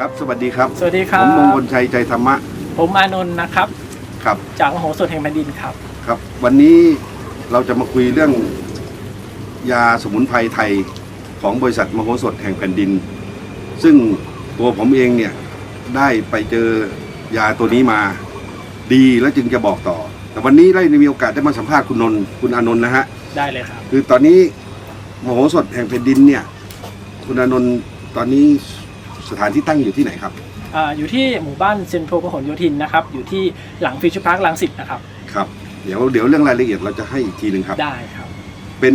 ครับ สวัสดีครับ สวัสดีคผรับมมงคลชัยใจธรรมะผมอานนท์นะครับ ครับ จากมโหสถแห่งแผ่นดินครับ ครับ วันนี้เราจะมาคุยเรื่องยาสมุนไพรไทยของบริษัทมโหสถแห่งแผ่นดิน ซึ่งตัวผมเองเนี่ยได้ไปเจอยาตัวนี้มาดีแล้วจึงจะบอกต่อ แต่วันนี้ได้มีโอกาสได้มาสัมภาษณ์คุณนนท์คุณอานนท์นะฮะ ได้เลยครับ คือตอนนี้มโหสถแห่งแผ่นดินเนี่ย คุณอานนท์ตอนนี้ สถานที่ตั้งอยู่ที่ไหนครับอาอยู่ที่หมู่บ้านเซนโทรพหลโยธินนะครับ อยู่ที่หลังฟิชพาร์คลังสิตนะครับ ครับ เดี๋ยวเดี๋ยวเรื่องรายละเอียดเราจะให้อีกทีหนึ่งครับ ได้ครับ เป็น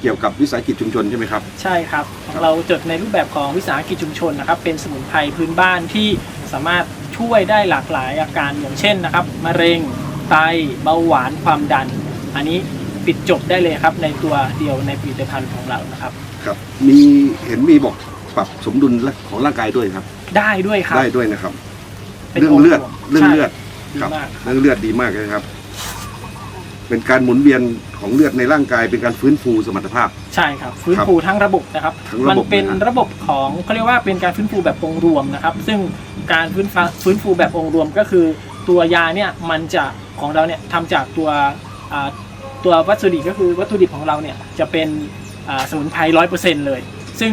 เกี่ยวกับวิสาหกิจชุมชนใช่ไหมครับ ใช่ครับของเราจดในรูปแบบของวิสาหกิจชุมชนนะครับ เป็นสมุนไพรพื้นบ้านที่สามารถช่วยได้หลากหลายอาการอย่างเช่นนะครับมะเร็งไตเบาหวานความดัน อันนี้ปิดจบได้เลยครับในตัวเดียวในผลิตภัณฑ์ของเรานะครับ ครับ มีเห็นมีบอก ปรับสมดุลของร่างกายด้วยครับ ได้ด้วยครับ ได้ด้วยนะครับ ป็นเรื่องเลือดงค์วเรื่องเลือดใช่ครับ ดีมากเรื่องเลือดดีมากเลยครับ เป็นการหมุนเวียนของเลือดในร่างกาย เป็นการฟื้นฟูสมรรถภาพ ใช่ครับฟื้นฟูทั้งระบบนะครับ ทั้งระบบมันเป็นนะฮะ ระบบของเขาเรียกว่าเป็นการฟื้นฟูแบบองค์รวมนะครับ ซึ่งการฟื้นฟูฟื้นฟูแบบองค์รวมก็คือ ตัวยาเนี่ยมันจะของเราเนี่ยทำจากตัวอ่าตัววัตถุดิบก็คือวัตถุดิบของเราเนี่ยจะเป็นอ่าสมุนไพรร้อยเปอร์เซ็นต์เลย ซึ่ง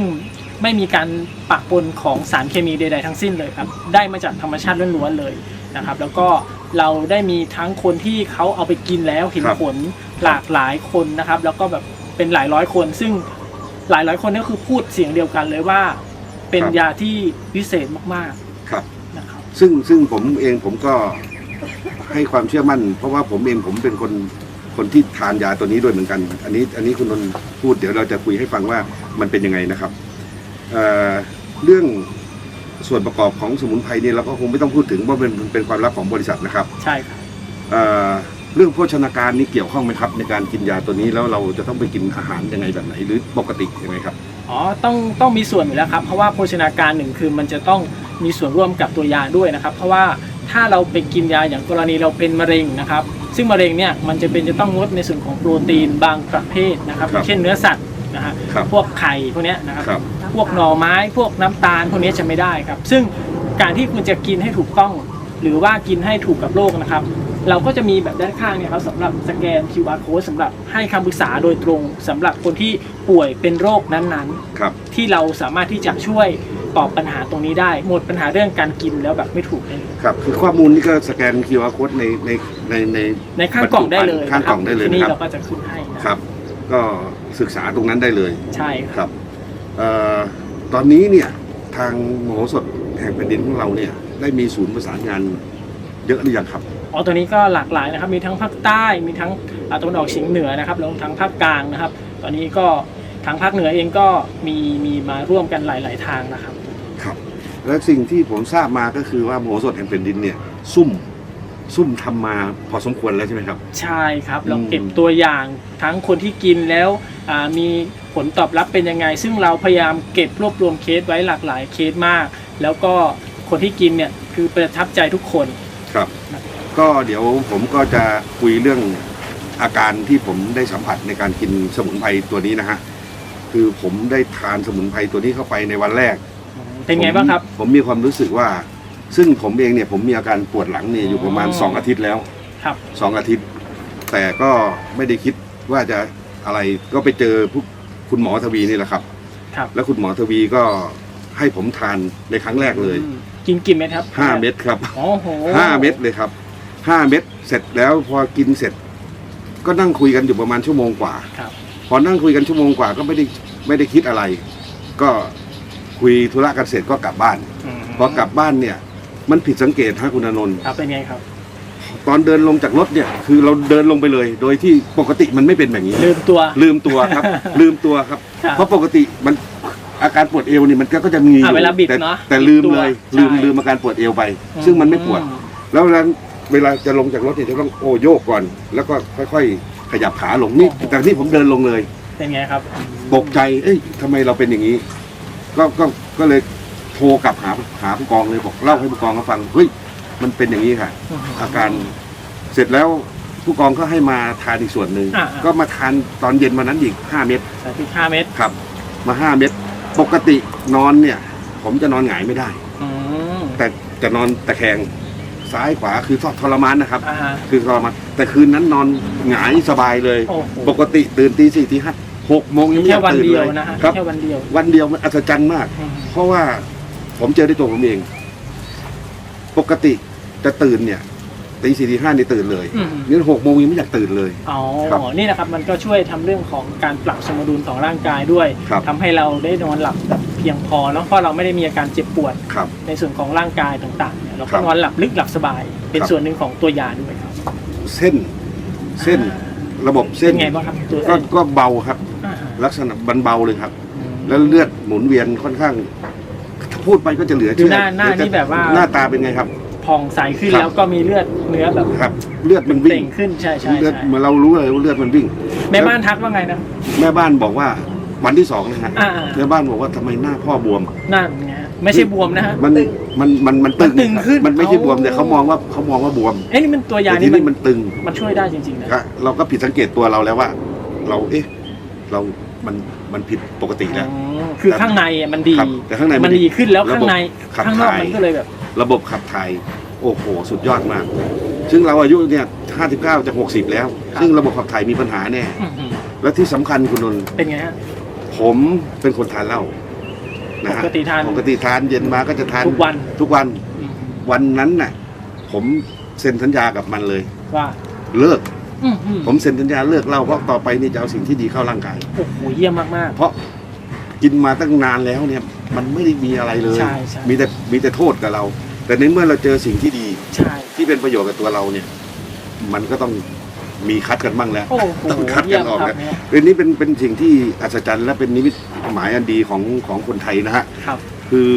ไม่มีการปะปนของสารเคมีใดๆทั้งสิ้นเลยครับ ได้มาจากธรรมชาติล้วนๆเลยนะครับ แล้วก็เราได้มีทั้งคนที่เขาเอาไปกินแล้วเห็นครับผลหลากหลายคนนะครับ แล้วก็แบบเป็นหลายร้อยคน ซึ่งหลายร้อยคนก็คือพูดเสียงเดียวกันเลยว่า เป็นครับยาที่พิเศษมากครับๆนะครับ ซึ่งซึ่งผมเองผมก็ให้ความเชื่อมั่น เพราะว่าผมเองผมเป็นคนคนที่ทานยาตัวนี้ด้วยเหมือนกัน อันนี้อันนี้คุณนนท์พูดเดี๋ยวเราจะคุยให้ฟังว่ามันเป็นยังไงนะครับ เอ่อเรื่องส่วนประกอบของสมุนไพรเนี่ยเราก็คงไม่ต้องพูดถึงเพราะเป็นเป็นความลับของบริษัทนะครับใช่ครับเอ่อเรื่องโภชนาการนี่เกี่ยวข้องไหมครับ ในการกินยาตัวนี้แล้วเราจะต้องไปกินอาหารยังไงแบบไหนหรือปกติยังไงครับอ๋อต้องต้องมีส่วนอยู่แล้วครับเพราะว่าโภชนาการหนึ่งคือมันจะต้องมีส่วนร่วมกับตัวยาด้วยนะครับ เพราะว่าถ้าเราไปกินยาอย่างกรณีเราเป็นมะเร็งนะครับ ซึ่งมะเร็งเนี่ยมันจะเป็นจะต้องงดในส่วนของโปรตีนบางประเภทนะครับครับเช่นเนื้อสัตว์นะฮะครับพวกไข่พวกเนี้ยนะครับครับ พวกหน่อไม้ พวกน้ำตาลพวกนี้จะไม่ได้ครับ ซึ่งการที่คุณจะกินให้ถูกต้อง หรือว่ากินให้ถูกกับโรคนะครับ เราก็จะมีแบบด้านข้างเนี่ยครับสำหรับสแกน QR code สำหรับให้คำปรึกษาโดยตรงสำหรับคนที่ป่วยเป็นโรคนั้นๆครับที่เราสามารถที่จะช่วยตอบปัญหาตรงนี้ได้ หมดปัญหาเรื่องการกินแล้วแบบไม่ถูกได้เลยครับคือข้อมูลนี่ก็สแกน QR code ในในในในในข้างกล่องได้เลยข้างกล่องได้เลยที่นี่นะครับเราก็จะขึ้นให้นะครับ ก็ศึกษาตรงนั้นได้เลย ใช่คครับรับเอ่อ ตอนนี้เนี่ยทางมโหสถแห่งแผ่นดินของเราเนี่ยได้มีศูนย์ประสานงานเยอะหรือยังครับอ๋อตัวนี้ก็หลากหลายนะครับ มีทั้งภาคใต้ มีทั้งอ่าตะวันออกเฉียงเหนือนะครับรวมทั้งภาคกลางนะครับ ตอนนี้ก็ทางภาคเหนือเองก็มีมีมาร่วมกันหลาย ๆ ทางนะครับ ครับ และสิ่งที่ผมทราบมาก็คือว่ามโหสถแห่งแผ่นดินเนี่ยซุ่มซุ่มทำมาพอสมควรแล้วใช่ไหมครับ ใช่ครับเราอืมเก็บตัวอย่างทั้งคนที่กินแล้วอ่ามี ผลตอบรับเป็นยังไง ซึ่งเราพยายามเก็บรวบรวมเคสไว้หลากหลายเคสมาก แล้วก็คนที่กินเนี่ยคือประทับใจทุกคนครับ ก็เดี๋ยวผมก็จะคุยเรื่องอาการที่ผมได้สัมผัสในการกินสมุนไพรตัวนี้นะฮะคือผมได้ทานสมุนไพรตัวนี้เข้าไปในวันแรก เป็นไงบ้างครับ ผมผมมีความรู้สึกว่า ซึ่งผมเองเนี่ยผมมีอาการปวดหลังเนี่ยอยู่ประมาณอ๋อสองอาทิตย์แล้วครับสองอาทิตย์ แต่ก็ไม่ได้คิดว่าจะอะไรก็ไปเจอผู้ คุณหมอทวีนี่แหละครับ ครับแล้วคุณหมอทวีก็ให้ผมทานในครั้งแรกเลยอืมกินกี่เม็ดครับห้าเม็ดครับโอ้โหห้าเม็ดเลยครับห้าเม็ดเสร็จแล้วพอกินเสร็จ ก็นั่งคุยกันอยู่ประมาณชั่วโมงกว่า ครับ พอนั่งคุยกันชั่วโมงกว่าก็ไม่ได้ไม่ได้คิดอะไร ก็คุยธุระกันเสร็จก็กลับบ้านมพอกลับบ้านเนี่ย มันผิดสังเกตฮะคุณอานนท์ครับเป็นไงครับ ตอนเดินลงจากรถเนี่ยคือเราเดินลงไปเลย โดยที่ปกติมันไม่เป็นแบบนี้ ลืมตัว ลืมตัวครับ ลืมตัวครับ ครับเพราะปกติมันอาการปวดเอวนี่มันก็จะมีออะยู่เวลาบิดแต่เนอะแต่ลืมบิดตัวเลยใช่ลืมลืมอาการปวดเอวไปซึ่งมันไม่ปวดอืแล้วเวลาเวลาจะลงจากรถเนี่ยจะต้องโอโยกก่อน แล้วก็ค่อยๆ ขยับขาลงนี่แต่นี่ผมเดินลงเลย เป็นไงครับ ตกใจ เอ้ยทำไมเราเป็นอย่างนี้ ก็ ก็ ก็เลยโทรกลับหา หาผู้กองเลยบอกเล่าให้ผู้กองเขาฟัง เฮ้ย มันเป็นอย่างนี้ค่ะ อาการเสร็จแล้วผู้กองก็ให้มาทานอีกส่วนหนึ่งอ่าก็มาทานตอนเย็นวันนั้นอีกห้าเม็ดใส่พริกห้าเม็ดครับ มาห้าเม็ดปกตินอนเนี่ย ผมจะนอนหงายไม่ได้ อืมแต่จะนอนตะแคงซ้ายขวาคือทรมานนะครับ อ่าฮะ คือทรมานแต่คืนนั้นนอนหงายสบายเลย โอ้โห ปกติตื่นตีสี่ตีห้าหกโมงยังไม่อแค่ยากวันตื่นเดีเลยวยนะฮะครับ แค่วันเดียว วันเดียวมันอัศจรรย์มาก อืม เพราะว่าผมเจอด้วยตัวผมเอง ปกติจะตื่นเนี่ยตีสี่ตีห้านี่ตื่นเลยอืม นี่หกโมงยังไม่อยากตื่นเลย อ๋อ ครับนี่นะครับมันก็ช่วยทำเรื่องของการปรับสมดุลของร่างกายด้วยครับ ทำให้เราได้นอนหลับแบบเพียงพอเนาะเพราะเราไม่ได้มีอาการเจ็บปวดครับ ในส่วนของร่างกายต่างๆเนี่ยเราครัก็บนอนหลับลึกหลับสบาย เป็นครับ ส่วนหนึ่งของตัวยาด้วยครับเส้นเส้นระบบเส้เป็นนไงบ้างครับตัวก็เส้นก็เบาครับ อ่าฮะลักษณะบันเบาเลยครับอืมแล้วเลือดหมุนเวียนค่อนข้างถ้า พูดไปก็จะเหลือดูเชื่อหน้าหน้าเดี๋ยนี่แบบว่า หน้าตาเป็นไงครับ ผ่องใสขึ้นครับ แล้วก็มีเลือดเนื้อแบบครับ เลือดมันวิ่เต่งงขึ้นใช่ใช่เลือดใช่เหมือนเรารู้เลยว่าเลือดมันวิ่ง แม่บ้านทักว่าไงนะ แม่บ้านบอกว่าวันที่สองนะฮะอ่า แม่บ้านบอกว่าทำไมหน้าพ่อบวม นั่นไงฮะไม่ใช่บวมนะฮะ มันมันมันมันตึงมันตึงขึ้นมันไม่ใช่บวมเอา แต่เขามองว่าเขามองว่าบวมเอ้ยนี่มันตัวยาแต่นี่ที่มันนี่มันตึงมันช่วยได้จริงๆนะ ก็เราก็ผิดสังเกตตัวเราแล้วว่า เราเอ๊ะ เรา มัน มันผิดปกติแล้วอืมคือข้างในอะมันดีครับแต่ข้างในมันมันดีขึ้นแล้วระบบข้างในขับข้างนอกถ่าย มันก็เลยแบบ ระบบขับถ่ายโอ้โห สุดยอดมาก ซึ่งเราอายุเนี่ย59จะ60 แล้วซึ่งระบบขับถ่ายมีปัญหาแน่อื้อหือและที่สำคัญคุณนนท์เป็นไงฮะ ผมเป็นคนทานเหล้านะฮะปกติทานปกติทานเย็นมาก็จะทานทุกวัน ทุกวันอืมวันนั้นน่ะ ผมเซ็นสัญญากับมันเลย ว่าเลิก อื้อหือผมเซ็นสัญญาเลิกเหล้าเพราะต่อไปนี่จะเอาสิ่งที่ดีเข้าร่างกาย โอ้โหเยี่ยมมาก เพราะกินมาตั้งนานแล้วเนี่ย มันไม่ได้มีอะไรเลย ใช่ใช่ มีแต่มีแต่โทษกับเรา แต่ในเมื่อเราเจอสิ่งที่ดีๆใช่ ที่เป็นประโยชน์กับตัวเราเนี่ย มันก็ต้องมีคัดกันบ้างแล้ว โอ้โหต้องคัดเยี่กัยนมออกครับนะเนี่ยเป็นนี้เป็นเป็นสิ่งที่อัศจรรย์และเป็นนิมิตหมายอันดีของของคนไทยนะฮะ ครับ คือ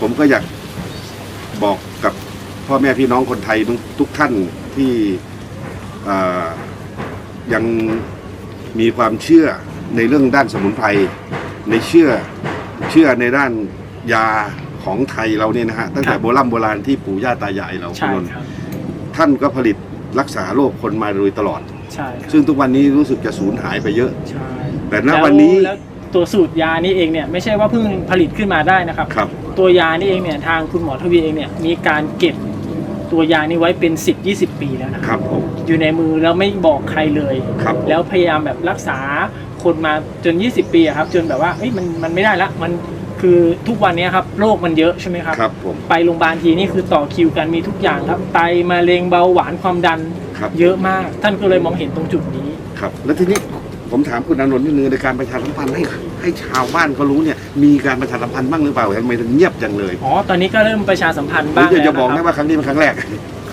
ผมก็อยากบอกกับพ่อแม่พี่น้องคนไทยทุกทุกท่านที่เอ่อ ยังมีความเชื่อในเรื่องด้านสมุนไพรในเชื่อเชื่อในด้านยาของไทยเราเนี่ยนะฮะตั้งแต่ครับโบราณโบราณที่ปู่ย่าตายายเราใช่คุณนนท์ครับท่านก็ผลิตรักษาโรคคนมาโดยตลอดใช่ครับซึ่งทุกวันนี้รู้สึกจะสูญหายไปเยอะใช่แต่ณวันนี้แล้วตัวสูตรยานี่เองเนี่ยไม่ใช่ว่าเพิ่งผลิตขึ้นมาได้นะครับครับตัวยานี่เองเนี่ยทางคุณหมอทวีเองเนี่ยมีการเก็บ ตัวยานี้ไว้เป็น 10 20 ปีแล้วนะคครับรับผม อยู่ในมือแล้วไม่บอกใครเลย ครับแล้วพยายามแบบรักษาคนมาจน 20 ปีอะครับ จนแบบว่าเอ้ยมันมันไม่ได้ละมันคือทุกวันนี้ครับโรคมันเยอะใช่ไหมครับ ครับผม ไปโรงพยาบาลทีนี่คือต่อคิวกันมีทุกอย่างครับไตมะเร็งเบาหวานความดันครับ เยอะมาก ท่านก็เลยมองเห็นตรงจุดนี้ ครับ แล้วทีนี้ ผมถามคุณอานนท์นิดนึงในการประชาสัมพันธ์ให้ให้ชาวบ้านเขารู้เนี่ยมีการประชาสัมพันธ์บ้างหรือเปล่าทำไมถึงเงียบจังเลยอ๋อตอนนี้ก็เริ่มประชาสัมพันธ์หรืบ้างอจะแล้วจะบอกนะได้ครับว่าครั้งนี้เป็นครั้งแรก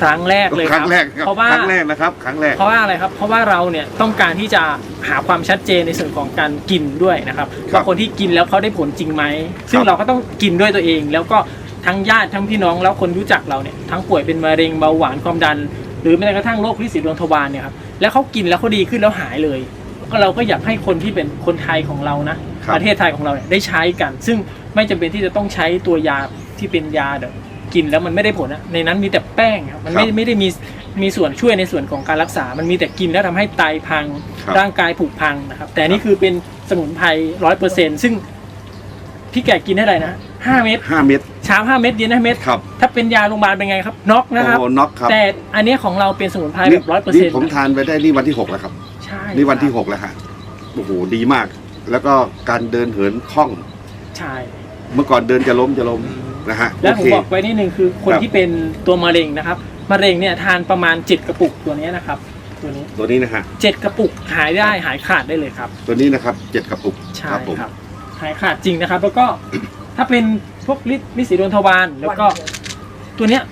ครั้งแรกเลยคครัรั้บงแรกครับเพราะว่า ครั้งแรกนะครับครั้งแรก เพราะว่าอะไรครับ เพราะว่าเราเนี่ยต้องการที่จะหาความชัดเจนในส่วนของการกินด้วยนะครับครับว่าคนที่กินแล้วเขาได้ผลจริงไหม ซึ่งครับเราก็ต้องกินด้วยตัวเอง แล้วก็ทั้งญาติทั้งพี่น้องแล้วคนรู้จักเราเนี่ยทั้งป่วยเป็นมะเร็งเบาหวานความดัน หรือแม้กระทั่งโรคลินสีดวงทวารเนี่ยครับแล้วเขากินแล้วเขาดีขึ้นแล้วหายเลย ก็เราก็อยากให้คนที่เป็นคนไทยของเรานะครับประเทศไทยของเราเนี่ยได้ใช้กัน ซึ่งไม่จำเป็นที่จะต้องใช้ตัวยาที่เป็นยาแบบกินแล้วมันไม่ได้ผลนะในนั้นมีแต่แป้งครับมันไม่ครับไม่ได้มีมีส่วนช่วยในส่วนของการรักษา มันมีแต่กินแล้วทำให้ไตพังครับร่างกายผุพังนะครับ แต่อันนี่คือเป็นสมุนไพรร้อยเปอร์เซ็นซึ่งพี่แกกินได้ไรนะห้าเม็ดห้าเม็ดเช้าห้าเม็ดเย็นห้าเม็ดครับถ้าเป็นยาโรงพยาบาลเป็นไงครับน็อกนะครับโอ้น็อกครับแต่อันเนี้ยของเราเป็นสมุนไพรแบบร้อยเปอร์นี่เซ็นต์ผมทานไปได้นี่วันที่หกแล้วครับ ใช่นี่วันที่ครับหกแล้วฮะโอ้โหดีมาก แล้วก็การเดินเหินคล่อง ใช่เมื่อก่อนเดินจะล้มจะล้มนะฮะแล้วโอผมเคบอกไว้นิดนึงคือคนครับที่เป็นตัวมะเร็งนะครับมะเร็งเนี่ยทานประมาณเจ็ดกระปุกตัวเนี้ยนะครับตัวนี้ตัวนี้นะฮะเจ็ดกระปุกหายได้หายขาดได้เลยครับ ตัวนี้นะครับเจ็ดกระปุกใช่ผมครับหายขาดจริงนะครับ แล้วก็ถ้าเป็นพวกลิลิสีดวงทวารแล้วก็ตัวเนี้ย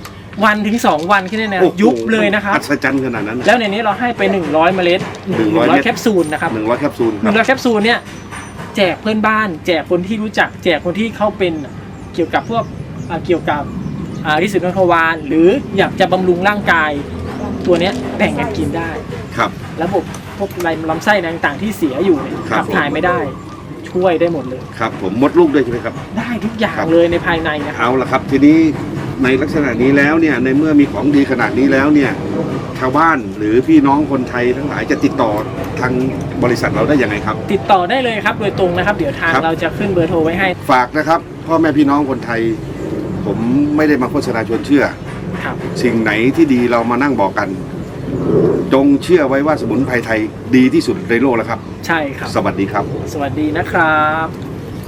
วันถึงสองวันแค่นี้นะโอ้โหยุบเลยนะครับอัศจรรย์ขนาดนั้นนะ แล้วในนี้เราให้ไป 100 เมล็ด100 100 แคปซูลนะครับหนึ่งร้อยแคปซูลหครันึ่บ งร้อยแคปซูลเนี่ยแจกเพื่อนบ้าน แจกคนที่รู้จัก แจกคนที่เขาเป็นเกี่ยวกับพวกอ่าเกี่ยวกับอ่าลิสีดวงทวารหรืออยากจะบำรุงร่างกายตัวเนี้ยแบ่งกันกินได้ ครับ ระบบพวกลำลำไส้ต่างๆที่เสียอยู่เนี่ยครับ ขับถ่ายไม่ได้ ช่วยได้หมดเลย ครับผมมดลูกด้วยใช่ไหมครับ ได้ทุกอย่างครับ เลยในภายในนะครับ เอาละครับ ทีนี้ ในลักษณะนี้แล้วเนี่ยในเมื่อมีของดีขนาดนี้แล้วเนี่ยชาวบ้านหรือพี่น้องคนไทยทั้งหลายจะติดต่อทางบริษัทเราได้ยังไงครับ ติดต่อได้เลยครับโดยตรงนะครับเดี๋ยวทางครับ เราจะขึ้นเบอร์โทรไว้ให้ ฝากนะครับพ่อแม่พี่น้องคนไทย ผมไม่ได้มาโฆษณาชวนเชื่อ ครับ สิ่งไหนที่ดีเรามานั่งบอกกัน จงเชื่อไว้ว่าสมุนไพรไทยดีที่สุดในโลกแล้วครับ ใช่ครับ สวัสดีครับ สวัสดีนะครับ